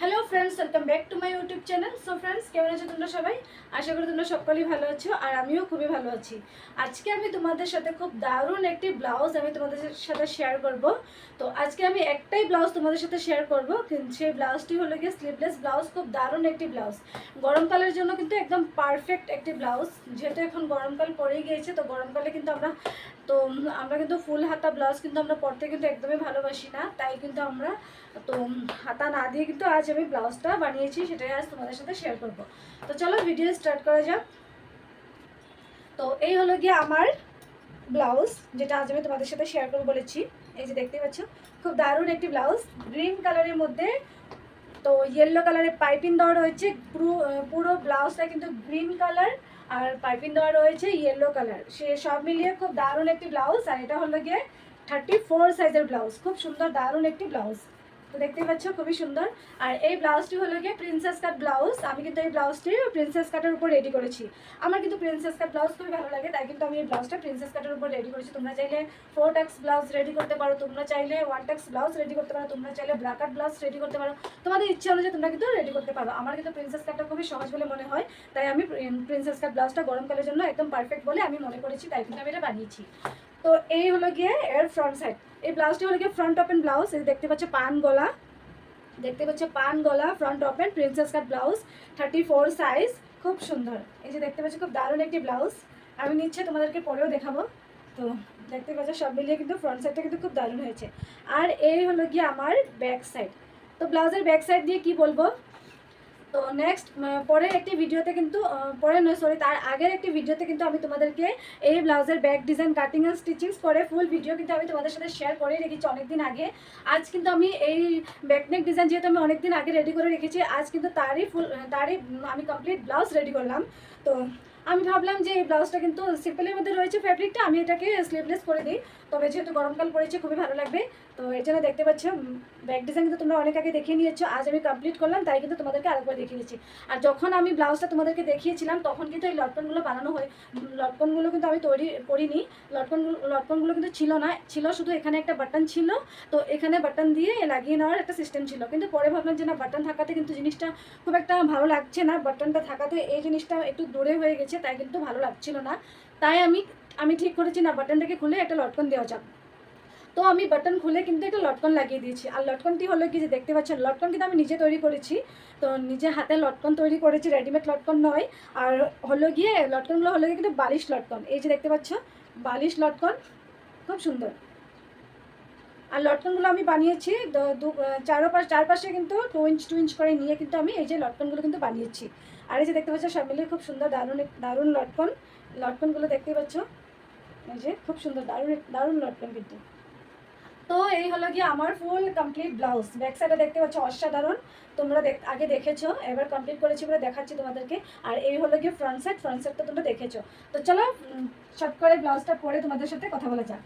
Hello friends welcome back to my YouTube channel so friends কেমন আছো তোমরা সবাই? আশা করি তোমরা সকলেই ভালো আছো, আর আমিও খুবই ভালো আছি। আজকে আমি তোমাদের সাথে খুব দারুণ একটি ব্লাউজ আমি তোমাদের সাথে শেয়ার করব। তো আজকে আমি একটাই ব্লাউজ তোমাদের সাথে শেয়ার করব, কিন্তু সেই ব্লাউজটি হলো গিয়ে স্লিভলেস ব্লাউজ, খুব দারুণ একটি ব্লাউজ। গরমকালের জন্য কিন্তু একদম পারফেক্ট একটি ব্লাউজ, যেহেতু এখন গরমকাল পড়েই গিয়েছে, তো গরমকালে কিন্তু আমরা তো আমরা কিন্তু ফুল হাতা ব্লাউজ কিন্তু আমরা পরতে কিন্তু একদমই ভালোবাসি না, তাই কিন্তু আমরা তো হাতা না দিয়ে কিন্তু আজ আমি ব্লাউজটা বানিয়েছি, সেটাই আজ তোমাদের সাথে শেয়ার করব। তো চলো ভিডিও স্টার্ট করা যাক। তো এই হলো গিয়ে আমার ব্লাউজ, যেটা আজ আমি তোমাদের সাথে শেয়ার করব বলেছি। এই যে দেখতে পাচ্ছ, খুব দারুণ একটি ব্লাউজ গ্রিন কালারের মধ্যে তো ইয়েলো কালারের পাইপিং দেওয়া রয়েছে, পুরো পুরো ব্লাউজটা কিন্তু গ্রিন কালার আর পাইপিং দেওয়া রয়েছে ইয়েলো কালার সে সব মিলিয়ে খুব দারুণ একটি ব্লাউজ আর এটা হলো গিয়ে থার্টি ফোর সাইজের ব্লাউজ খুব সুন্দর, দারুণ একটি ব্লাউজ তো দেখতেই পাচ্ছ, খুবই সুন্দর। আর এই ব্লাউজটি হলো গিয়ে প্রিন্সেস কাট ব্লাউজ আমি কিন্তু এই ব্লাউজটি প্রিন্সেস কাটের উপর রেডি করেছি। আমার কিন্তু প্রিন্সেস কাট ব্লাউজ খুবই ভালো লাগে, তাই কিন্তু আমি এই ব্লাউজটা প্রিন্সেস কাটের উপর রেডি করেছি। তোমরা চাইলে ফোর টাক্স ব্লাউজ রেডি করতে পারো, তোমরা চাইলে ওয়ান টাক্স ব্লাউজ রেডি করতে পারো, তোমরা চাইলে ব্রাকাট ব্লাউজ রেডি করতে পারো। তোমাদের ইচ্ছা অনুযায়ী তোমরা কিন্তু রেডি করতে পারো। আমার কিন্তু প্রিন্সেস কাটটা খুবই সহজ বলে মনে হয়, তাই আমি প্রিন্সেস কাট ব্লাউজটা গরমকালের জন্য একদম পারফেক্ট বলে আমি মনে করেছি, তাই কিন্তু আমি এটা বানিয়েছি। তো এই হলো গিয়ে এর ফ্রন্ট সাইড এই ব্লাউজটি হলো গিয়ে ফ্রন্ট ওপেন ব্লাউজ এই দেখতে পাচ্ছ পান গলা। দেখতে পাচ্ছ পান গলা front open princess cut blouse thirty four size খুব সুন্দর। এই যে দেখতে পাচ্ছ, খুব দারুণ একটি ব্লাউজ আমি নিচ্ছে তোমাদেরকে পরেও দেখাবো। তো দেখতে পাচ্ছ, সব মিলিয়ে কিন্তু ফ্রন্ট সাইডটা কিন্তু খুব দারুণ হয়েছে। আর এই হলো গিয়ে আমার ব্যাক সাইড তো ব্লাউজের ব্যাক সাইড দিয়ে কি বলব? তো নেক্সট পরের একটি ভিডিওতে কিন্তু পরে নয় সরি তার আগের একটি ভিডিওতে কিন্তু আমি তোমাদেরকে এই ব্লাউজের back design cutting and stitchings করে ফুল ভিডিও কিন্তু আমি তোমাদের সাথে শেয়ার করে রেখেছি অনেকদিন আগে। আজ কিন্তু আমি এই ব্যাকনেক ডিজাইন যেহেতু আমি অনেকদিন আগে রেডি করে রেখেছি, আজ কিন্তু তারই ফুল তারই আমি কমপ্লিট ব্লাউজ রেডি করলাম। তো আমি ভাবলাম যে এই ব্লাউজটা কিন্তু সিম্পলের মধ্যে রয়েছে ফ্যাব্রিকটা আমি এটাকে স্লিভলেস করে দিই। তবে যেহেতু গরমকাল পড়েছে, খুবই ভালো লাগবে। তো এর জন্য দেখতে পাচ্ছ ব্যাক ডিজাইন কিন্তু তোমরা অনেক আগে দেখিয়ে নিয়েছো, আজ আমি কমপ্লিট করলাম, তাই কিন্তু তোমাদেরকে আরেকবার দেখিয়ে দিচ্ছি। আর যখন আমি ব্লাউজটা তোমাদেরকে দেখিয়েছিলাম, তখন কিন্তু এই লটকনগুলো বানানো হয় লটকনগুলো কিন্তু আমি তৈরি করিনি। লটকনগুলো লটকনগুলো কিন্তু ছিল না, ছিল শুধু এখানে একটা বাটন ছিল। তো এখানে বাটন দিয়ে লাগিয়ে নেওয়ার একটা সিস্টেম ছিল। কিন্তু পরে ভাবলাম যে না বাটন থাকাতে কিন্তু জিনিসটা খুব একটা ভালো লাগছে না। বাটনটা থাকাতে এই জিনিসটা একটু দূরে হয়ে গেছে। তাই কিন্তু ভালো লাগছিল না। তাই আমি আমি ঠিক করেছি, না, বাটনটাকে খুলে একটা লটকন দেওয়া যাক। তো আমি বাটন খুলে কিন্তু একটা লটকন লাগিয়ে দিয়েছি। আর লটকনটি হলো কি যে দেখতে পাচ্ছেন, লটকন কিন্তু আমি নিজে তৈরি করেছি। তো নিজে হাতে লটকন তৈরি করেছি, রেডিমেড লটকন নয়। আর হলো গিয়ে লটকনগুলো হলো গিয়ে কিন্তু বালিশ লটকন। এই যে দেখতে পাচ্ছ, বালিশ লটকন, খুব সুন্দর। আর লটকনগুলো আমি বানিয়েছি চারোপাশ চারপাশে কিন্তু টু ইঞ্চ টু ইঞ্চ করে নিয়ে কিন্তু আমি এই যে লটকনগুলো কিন্তু বানিয়েছি। আর এই যে দেখতে পাচ্ছ, সব খুব সুন্দর দারুণ দারুণ লটকন। লটকনগুলো দেখতে পাচ্ছ। এই যে খুব সুন্দর, দারুণ দারুণ লটকন কিন্তু। তো এই হলো গিয়ে আমার ফুল কমপ্লিট ব্লাউজ ব্যাক সাইডে দেখতে পাচ্ছ, অসাধারণ। তোমরা আগে দেখেছ, এবার কমপ্লিট করেছি বলে দেখাচ্ছি তোমাদেরকে। আর এই হলো গিয়ে ফ্রন্ট সাইড ফ্রন্ট সাইডটা তোমরা দেখেছ। তো চলো শর্ট করে ব্লাউজটা পরে তোমাদের সাথে কথা বলা যাক।